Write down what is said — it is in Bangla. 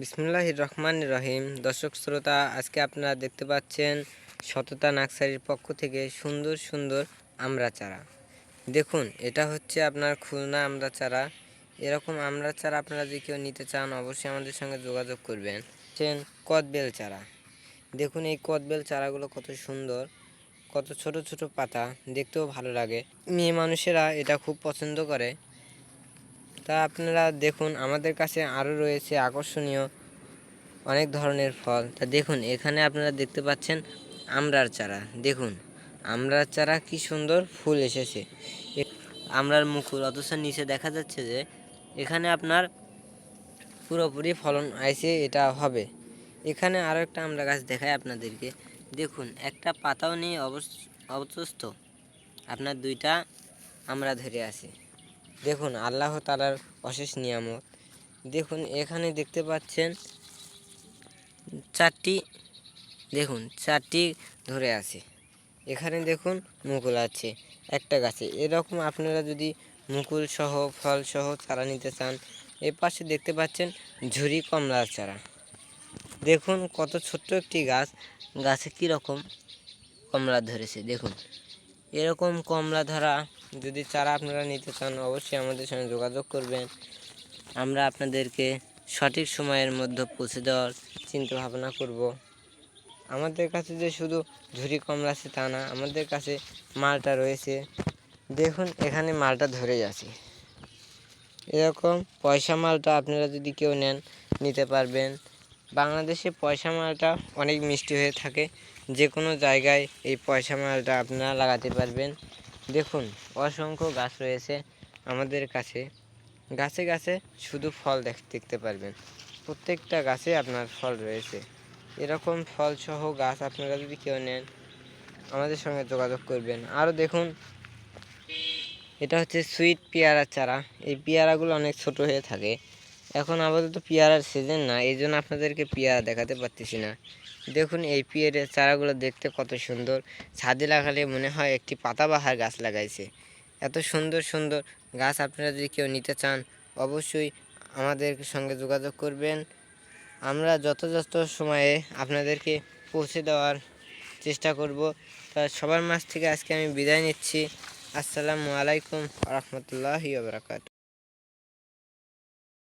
বিসমুল্লাহ রহমান রহিম। দর্শক শ্রোতা, আজকে আপনারা দেখতে পাচ্ছেন সততা নার্সারির পক্ষ থেকে সুন্দর সুন্দর আমড়া চারা দেখুন, এটা হচ্ছে আপনার খুলনা আমড়া চারা এরকম আমড়া চারা আপনারা যদি কেউ নিতে চান, অবশ্যই আমাদের সঙ্গে যোগাযোগ করবেন। চেন কদবেল চারা দেখুন এই কদবেল চারাগুলো কত সুন্দর, কত ছোট ছোট পাতা, দেখতেও ভালো লাগে। মেয়ে মানুষেরা এটা খুব পছন্দ করে। তা আপনারা দেখুন, আমাদের কাছে আরও রয়েছে আকর্ষণীয় অনেক ধরনের ফল। তা দেখুন, এখানে আপনারা দেখতে পাচ্ছেন আমড়ার চারা। দেখুন আমড়ার চারা কি সুন্দর ফুল এসেছে। আমড়ার মুকুল, অথচ নিচে দেখা যাচ্ছে যে এখানে আপনার পুরোপুরি ফলন আইছে, এটা হবে। এখানে আরও একটা আমরা গাছ দেখায় আপনাদেরকে। দেখুন, একটা পাতাও নেই অবস- অবশিষ্ট। আপনার দুইটা আমরা ধরে আছি। দেখুন, আল্লাহ তালার অশেষ নিয়ামত। দেখুন, এখানে দেখতে পাচ্ছেন চারটি, দেখুন, চারটি ধরে আছে। এখানে দেখুন, মুকুল আছে, একটা গাছে। এরকম আপনারা যদি মুকুল সহ, ফল সহ চারা নিতে চান এর পাশে দেখতে পাচ্ছেন ঝুরি কমলার চারা। দেখুন, কত ছোট্ট একটি গাছ। গাছে কীরকম কমলা ধরেছে, দেখুন। এরকম কমলা ধরা যদি চারা আপনারা নিতে চান, অবশ্যই আমাদের সঙ্গে যোগাযোগ করবেন। আমরা আপনাদেরকে সঠিক সময়ের মধ্যে পৌঁছে দেওয়ার চিন্তা ভাবনা করব। আমাদের কাছে যে শুধু ঝুরি কমলা আছে তা না, আমাদের কাছে মালটা রয়েছে। দেখুন, এখানে মালটা ধরে আছে। এরকম পয়সা মালটা আপনারা যদি কেউ নেন, নিতে পারবেন। বাংলাদেশে পয়সা মালটা অনেক মিষ্টি হয়ে থাকে। যে কোনো জায়গায় এই পয়সা মালটা আপনারা লাগাতে পারবেন। দেখুন, অসংখ্য গাছ রয়েছে আমাদের কাছে। গাছে গাছে শুধু ফল দেখ, দেখতে পারবেন। প্রত্যেকটা গাছে আপনার ফল রয়েছে। এরকম ফল সহ গাছ আপনারা যদি কেউ নেন, আমাদের সঙ্গে যোগাযোগ করবেন। আরও দেখুন, এটা হচ্ছে সুইট পেয়ারার চারা। এই পেয়ারাগুলো অনেক ছোট হয়ে থাকে। এখন আপাতত পেয়ারার সিজন না এই জন্য আপনাদেরকে পেয়ারা দেখাতে পারতেছি না। দেখুন এই পেয়ারের চারাগুলো দেখতে কত সুন্দর। ছাদে লাগালে মনে হয় একটি পাতাবাহার গাছ লাগাইছে। এত সুন্দর সুন্দর গাছ আপনারা যদি কেউ নিতে চান, অবশ্যই আমাদের সঙ্গে যোগাযোগ করবেন। আমরা যথাযথ সময়ে আপনাদেরকে পৌঁছে দেওয়ার চেষ্টা করব। তা সবার মাছ থেকে আজকে আমি বিদায় নিচ্ছি। আসসালামু আলাইকুম রহমতুল্লাহি বারাকাত